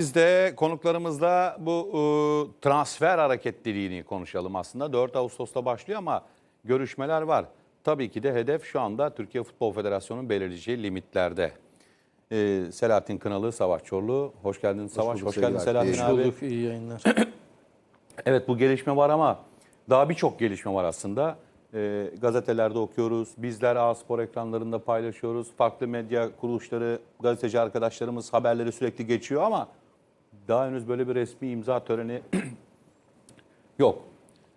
Biz de konuklarımızla bu e, transfer hareketliliğini konuşalım aslında. 4 Ağustos'ta başlıyor ama görüşmeler var. Tabii ki de hedef şu anda Türkiye Futbol Federasyonu'nun belirleyeceği limitlerde. E, Selahattin Kınalı, Savaş Çorlu. Hoş geldin Savaş. Hoş, bulduk geldin Selahattin arkadaşlar. abi. Bulduk, iyi yayınlar. Evet bu gelişme var ama daha birçok gelişme var aslında. Ee, gazetelerde okuyoruz, bizler A-Spor ekranlarında paylaşıyoruz. Farklı medya kuruluşları, gazeteci arkadaşlarımız haberleri sürekli geçiyor ama daha henüz böyle bir resmi imza töreni yok.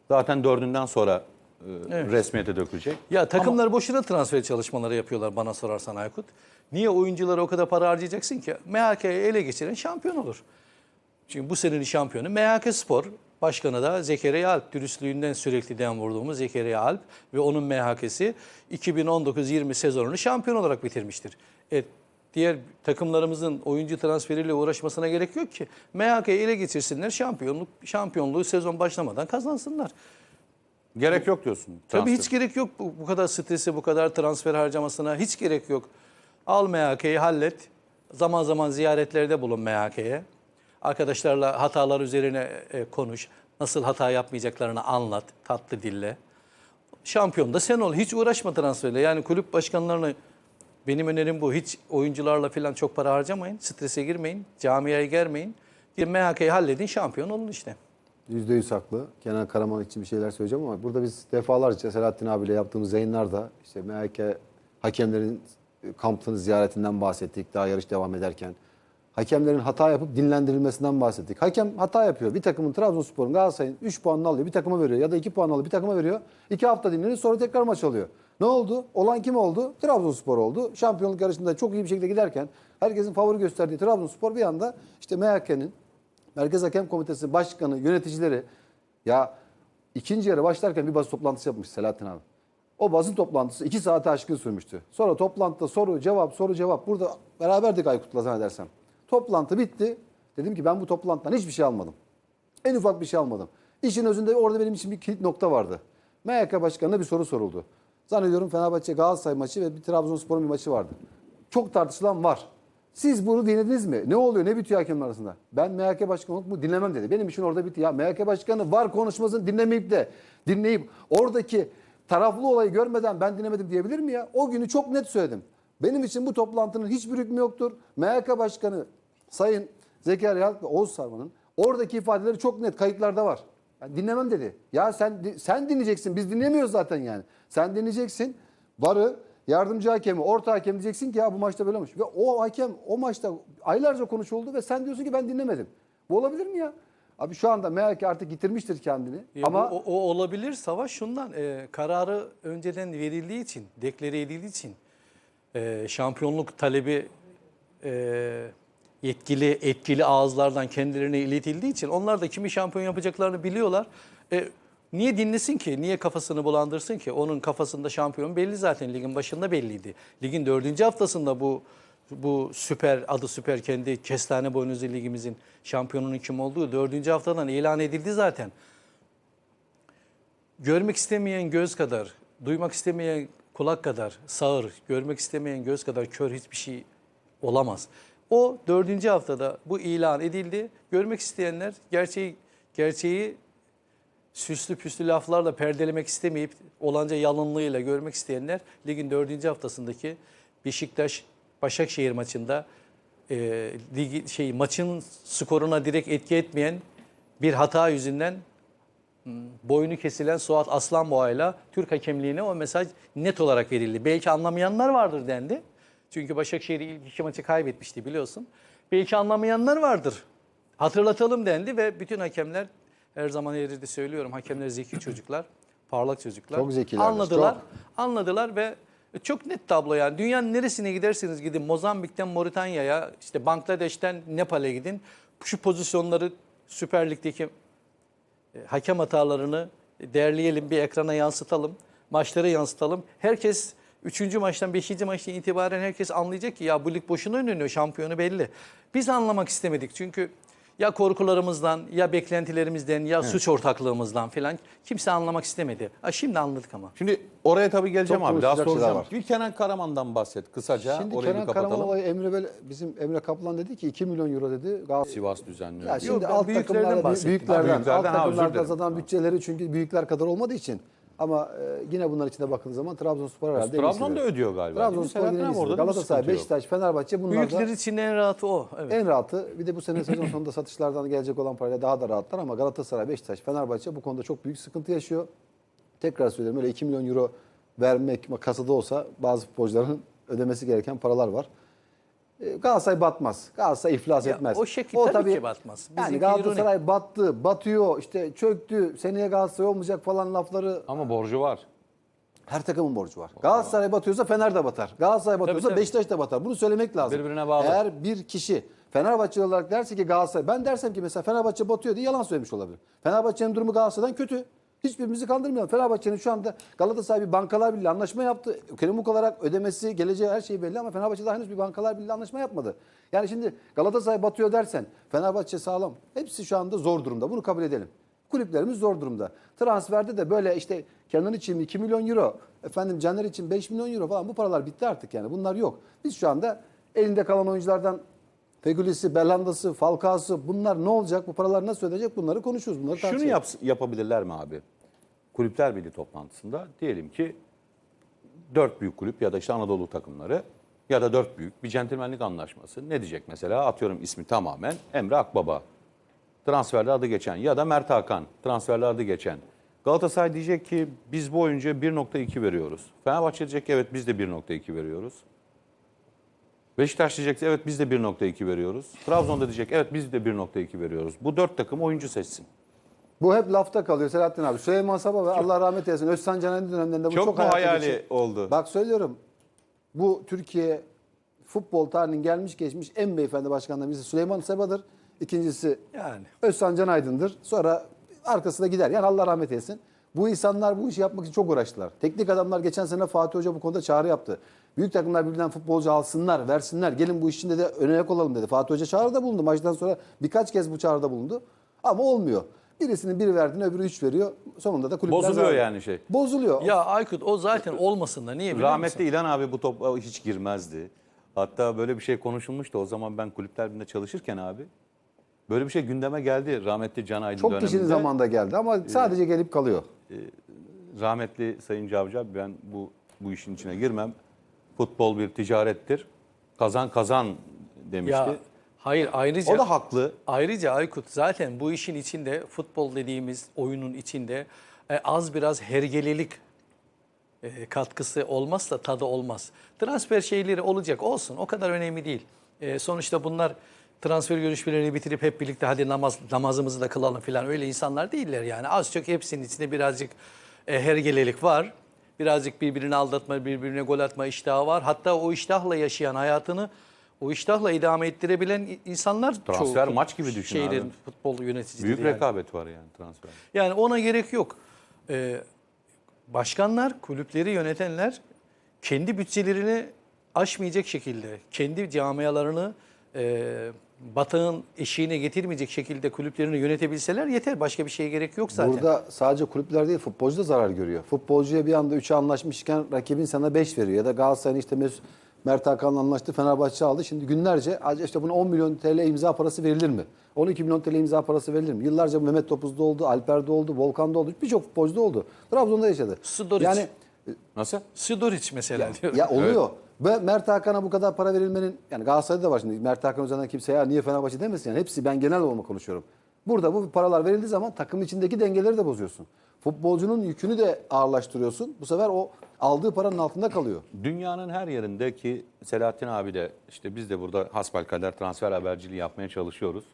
Zaten dördünden sonra e, Evet. resmiyete dökülecek. Ya takımlar boşuna transfer çalışmaları yapıyorlar bana sorarsan Aykut. Niye oyunculara o kadar para harcayacaksın ki? MHK'yi ele geçiren şampiyon olur. Çünkü bu senenin şampiyonu MHK Spor. Başkanı da Zekeriya Alp. Dürüstlüğünden sürekli dem vurduğumuz Zekeriya Alp. Ve onun MHK'si 2019-20 sezonunu şampiyon olarak bitirmiştir. Evet, diğer takımlarımızın oyuncu transferiyle uğraşmasına gerek yok ki. MHK'yi ele geçirsinler, şampiyonluk şampiyonluğu sezon başlamadan kazansınlar. Gerek yok diyorsun. Tabii transfer. hiç gerek yok bu, bu kadar stresi, bu kadar transfer harcamasına hiç gerek yok. Al MHK'yi hallet. Zaman zaman ziyaretlerde bulun MHK'ye. Arkadaşlarla hatalar üzerine e, konuş. Nasıl hata yapmayacaklarını anlat tatlı dille. Şampiyon da sen ol. Hiç uğraşma transferle. Yani kulüp başkanlarına benim önerim bu. Hiç oyuncularla falan çok para harcamayın. Strese girmeyin. Camiaya germeyin. Bir MHK'yi halledin şampiyon olun işte. Yüzde yüz haklı. Kenan Karaman için bir şeyler söyleyeceğim ama burada biz defalarca Selahattin abiyle yaptığımız yayınlarda işte MHK hakemlerin e, kampını ziyaretinden bahsettik daha yarış devam ederken. Hakemlerin hata yapıp dinlendirilmesinden bahsettik. Hakem hata yapıyor. Bir takımın Trabzonspor'un Galatasaray'ın 3 puanını alıyor. Bir takıma veriyor ya da 2 puan alıyor. Bir takıma veriyor. 2 hafta dinlenir sonra tekrar maç alıyor. Ne oldu? Olan kim oldu? Trabzonspor oldu. Şampiyonluk yarışında çok iyi bir şekilde giderken herkesin favori gösterdiği Trabzonspor bir anda işte MHK'nin Merkez Hakem Komitesi Başkanı, yöneticileri ya ikinci yarı başlarken bir basın toplantısı yapmış Selahattin abi. O basın toplantısı iki saate aşkın sürmüştü. Sonra toplantıda soru cevap soru cevap burada beraberdik Aykut'la zannedersem. Toplantı bitti. Dedim ki ben bu toplantıdan hiçbir şey almadım. En ufak bir şey almadım. İşin özünde orada benim için bir kilit nokta vardı. MHK Başkanı'na bir soru soruldu. Zannediyorum Fenerbahçe Galatasaray maçı ve bir Trabzonspor'un bir maçı vardı. Çok tartışılan var. Siz bunu dinlediniz mi? Ne oluyor? Ne bitiyor hakemler arasında? Ben MHK Başkanı olup mu dinlemem dedi. Benim için orada bitti. Ya MHK Başkanı var konuşmasını dinlemeyip de dinleyip oradaki taraflı olayı görmeden ben dinlemedim diyebilir mi ya? O günü çok net söyledim. Benim için bu toplantının hiçbir hükmü yoktur. MHK Başkanı Sayın Zekeriya Yalk ve Oğuz Sarman'ın oradaki ifadeleri çok net kayıtlarda var. Yani dinlemem dedi. Ya sen sen dinleyeceksin. Biz dinlemiyoruz zaten yani. Sen dinleyeceksin. Varı yardımcı hakemi, orta hakem diyeceksin ki ya bu maçta böyle olmuş. Ve o hakem o maçta aylarca konuşuldu ve sen diyorsun ki ben dinlemedim. Bu olabilir mi ya? Abi şu anda MHK artık yitirmiştir kendini. Ya ama bu- o, o olabilir savaş şundan e, kararı önceden verildiği için, deklare edildiği için e, şampiyonluk talebi e, yetkili etkili ağızlardan kendilerine iletildiği için onlar da kimi şampiyon yapacaklarını biliyorlar. E, niye dinlesin ki? Niye kafasını bulandırsın ki? Onun kafasında şampiyon belli zaten ligin başında belliydi. Ligin dördüncü haftasında bu bu süper adı süper kendi kestane boynuzlu ligimizin şampiyonunun kim olduğu dördüncü haftadan ilan edildi zaten görmek istemeyen göz kadar, duymak istemeyen kulak kadar sağır, görmek istemeyen göz kadar kör hiçbir şey olamaz. O dördüncü haftada bu ilan edildi. Görmek isteyenler gerçeği gerçeği süslü püslü laflarla perdelemek istemeyip olanca yalınlığıyla görmek isteyenler ligin dördüncü haftasındaki Beşiktaş Başakşehir maçında e, ligi, şey maçın skoruna direkt etki etmeyen bir hata yüzünden boynu kesilen Suat Aslanboğa'yla Türk hakemliğine o mesaj net olarak verildi. Belki anlamayanlar vardır dendi. Çünkü Başakşehir ilk iki maçı kaybetmişti biliyorsun. Belki anlamayanlar vardır. Hatırlatalım dendi ve bütün hakemler her zaman yerde söylüyorum hakemler zeki çocuklar, parlak çocuklar. Çok zekilerdir, Anladılar. çok. Anladılar ve çok net tablo yani. Dünyanın neresine giderseniz gidin Mozambik'ten Moritanya'ya, işte Bangladeş'ten Nepal'e gidin. Şu pozisyonları Süper Lig'deki e, hakem hatalarını değerleyelim, bir ekrana yansıtalım, maçlara yansıtalım. Herkes 3. maçtan 5. maçtan itibaren herkes anlayacak ki ya bu lig boşuna oynanıyor, şampiyonu belli. Biz anlamak istemedik çünkü Ya korkularımızdan, ya beklentilerimizden, ya suç ortaklığımızdan falan kimse anlamak istemedi. Ha, şimdi anladık ama. Şimdi oraya tabii geleceğim Çok abi. Daha soracağım. var. Bir Kenan Karaman'dan bahset kısaca. Şimdi Orayı Kenan kapatalım. Karaman olayı Emre Bel, bizim Emre Kaplan dedi ki 2 milyon euro dedi. Galatasaray Sivas düzenliyor. Ya Yok, şimdi ben alt büyüklerden takımlarda bahsettim. büyüklerden, Ha, büyüklerden, alt ha, özür takımlarda dilerim. zaten bütçeleri çünkü büyükler kadar olmadığı için ama e, yine bunlar içine bakıldığı zaman Trabzonspor herhalde Trabzon da ödüyor galiba. Trabzonspor yine iyisi. Galatasaray. Beşiktaş, Fenerbahçe bunlar Büyükler için en rahatı o. Evet. en rahatı. Bir de bu sene sezon sonunda satışlardan gelecek olan parayla daha da rahatlar ama Galatasaray, Beşiktaş, Fenerbahçe bu konuda çok büyük sıkıntı yaşıyor. Tekrar söylüyorum öyle 2 milyon euro vermek kasada olsa bazı futbolcuların ödemesi gereken paralar var. E, Galatasaray batmaz. Galatasaray iflas Ya, etmez. o şekil tabii ki batmaz. Yani Bizimki Galatasaray battı, batıyor, işte çöktü, seneye Galatasaray olmayacak falan lafları Ama borcu var. her takımın borcu var. Galatasaray batıyorsa Fener de batar. Galatasaray batıyorsa tabii. Beşiktaş da batar. Bunu söylemek lazım. Birbirine bağlı. Eğer bir kişi Fenerbahçe olarak derse ki Galatasaray, ben dersem ki mesela Fenerbahçe batıyor diye yalan söylemiş olabilir. Fenerbahçe'nin durumu Galatasaray'dan kötü. Hiçbirimizi kandırmayalım. Fenerbahçe'nin şu anda Galatasaray bir bankalar birliği anlaşma yaptı. Kremuk olarak ödemesi, geleceği her şey belli ama Fenerbahçe daha henüz bir bankalar birliği anlaşma yapmadı. Yani şimdi Galatasaray batıyor dersen Fenerbahçe sağlam. Hepsi şu anda zor durumda. Bunu kabul edelim. Kulüplerimiz zor durumda. Transferde de böyle işte Kenan için 2 milyon euro, efendim Caner için 5 milyon euro falan bu paralar bitti artık yani. Bunlar yok. Biz şu anda elinde kalan oyunculardan Fegülisi, Belhanda'sı, Falcao'su bunlar ne olacak? Bu paralar nasıl ödenecek? Bunları konuşuyoruz. Bunları Şunu yaps- yapabilirler mi abi? Kulüpler Birliği toplantısında diyelim ki dört büyük kulüp ya da işte Anadolu takımları ya da dört büyük bir centilmenlik anlaşması. Ne diyecek mesela? Atıyorum ismi tamamen Emre Akbaba. Transferde adı geçen ya da Mert Hakan transferde adı geçen. Galatasaray diyecek ki biz bu oyuncuya 1.2 veriyoruz. Fenerbahçe diyecek ki evet biz de 1.2 veriyoruz. Beşiktaş diyecek evet biz de 1.2 veriyoruz. Trabzon'da diyecek evet biz de 1.2 veriyoruz. Bu dört takım oyuncu seçsin. Bu hep lafta kalıyor Selahattin abi. Süleyman Sabah ve Allah rahmet eylesin Özcan Caner'in dönemlerinde bu Çok çok, hayali geçiyor. oldu? Bak söylüyorum. Bu Türkiye futbol tarihinin gelmiş geçmiş en beyefendi başkanlarından birisi Süleyman Seba'dır. İkincisi Yani. Özcan Can Aydın'dır. Sonra arkasına gider. Yani Allah rahmet eylesin. Bu insanlar bu işi yapmak için çok uğraştılar. Teknik adamlar geçen sene Fatih Hoca bu konuda çağrı yaptı. Büyük takımlar birbirinden futbolcu alsınlar, versinler. Gelin bu işin de ön ayak olalım dedi. Fatih Hoca çağrıda bulundu. Maçtan sonra birkaç kez bu çağrıda bulundu. Ama olmuyor. Birisinin biri verdiğini öbürü üç veriyor. Sonunda da kulüpler Bozuluyor zarar- yani şey. Bozuluyor. Ya Aykut o zaten olmasın da niye biliyor Rahmetli musun? İlhan abi bu topa hiç girmezdi. Hatta böyle bir şey konuşulmuştu. O zaman ben kulüpler birinde çalışırken abi. Böyle bir şey gündeme geldi rahmetli Can Aydın Çok döneminde. kişinin zamanında geldi ama sadece gelip kalıyor. Rahmetli Sayın Cavcı abi ben bu bu işin içine girmem. Futbol bir ticarettir. Kazan kazan demişti. Ya hayır ayrıca o da haklı. Ayrıca Aykut zaten bu işin içinde futbol dediğimiz oyunun içinde e, az biraz hergelelik e, katkısı olmazsa tadı olmaz. Transfer şeyleri olacak olsun o kadar önemli değil. E, sonuçta bunlar transfer görüşmelerini bitirip hep birlikte hadi namaz namazımızı da kılalım falan öyle insanlar değiller yani. Az çok hepsinin içinde birazcık e, hergelelik var. Birazcık birbirini aldatma, birbirine gol atma iştahı var. Hatta o iştahla yaşayan hayatını o iştahla idame ettirebilen insanlar Transfer çoğu maç gibi düşün şeylerin, abi. futbol yöneticileri. Büyük yani. rekabet var yani transfer. Yani ona gerek yok. Ee, başkanlar, kulüpleri yönetenler kendi bütçelerini aşmayacak şekilde, kendi camialarını e, batağın eşiğine getirmeyecek şekilde kulüplerini yönetebilseler yeter. Başka bir şeye gerek yok zaten. Burada sadece kulüpler değil futbolcu da zarar görüyor. Futbolcuya bir anda 3'e anlaşmışken rakibin sana 5 veriyor. Ya da Galatasaray'ın işte Mes- Mert Hakan'la anlaştı Fenerbahçe aldı. Şimdi günlerce acaba işte buna 10 milyon TL imza parası verilir mi? 12 milyon TL imza parası verilir mi? Yıllarca bu Mehmet Topuz'da oldu, Alper'de oldu, Volkan'da oldu. Birçok futbolcuda oldu. Trabzon'da yaşadı. Sidoric. Yani Nasıl? Sidoric mesela diyorum. ya oluyor. Ve Mert Hakan'a bu kadar para verilmenin yani Galatasaray'da da var şimdi. Mert Hakan üzerinden kimse ya niye Fenerbahçe demesin yani. Hepsi ben genel olarak konuşuyorum. Burada bu paralar verildiği zaman takım içindeki dengeleri de bozuyorsun. Futbolcunun yükünü de ağırlaştırıyorsun. Bu sefer o aldığı paranın altında kalıyor. Dünyanın her yerinde ki Selahattin abi de işte biz de burada hasbelkader transfer haberciliği yapmaya çalışıyoruz.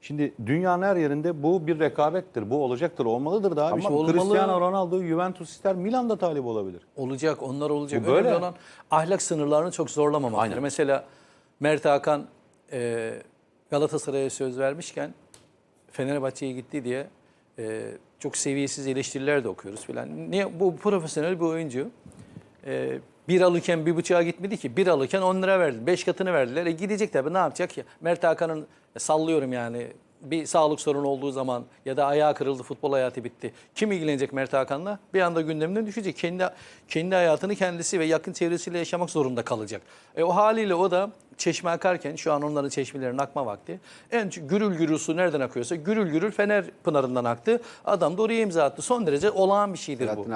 Şimdi dünyanın her yerinde bu bir rekabettir. Bu olacaktır, olmalıdır da abi. Ama Şimdi olmalı. Cristiano Ronaldo Juventus ister, Milan da talip olabilir. Olacak, onlar olacak. Bu böyle. Önemli olan ahlak sınırlarını çok zorlamamaktır. Aynen. Mesela Mert Hakan e, Galatasaray'a söz vermişken Fenerbahçe'ye gitti diye e, çok seviyesiz eleştiriler de okuyoruz filan. Niye bu profesyonel bir oyuncu? E, Bir alırken bir bıçağa gitmedi ki. Bir alırken 10 lira verdi. 5 katını verdiler. E gidecek tabii ne yapacak ki? Mert Hakan'ın e, sallıyorum yani bir sağlık sorunu olduğu zaman ya da ayağı kırıldı futbol hayatı bitti. Kim ilgilenecek Mert Hakan'la? Bir anda gündeminden düşecek. Kendi kendi hayatını kendisi ve yakın çevresiyle yaşamak zorunda kalacak. E o haliyle o da çeşme akarken şu an onların çeşmelerinin akma vakti. En gürül gürül su nereden akıyorsa gürül gürül Fener Pınarı'ndan aktı. Adam da oraya imza attı. Son derece olağan bir şeydir bu.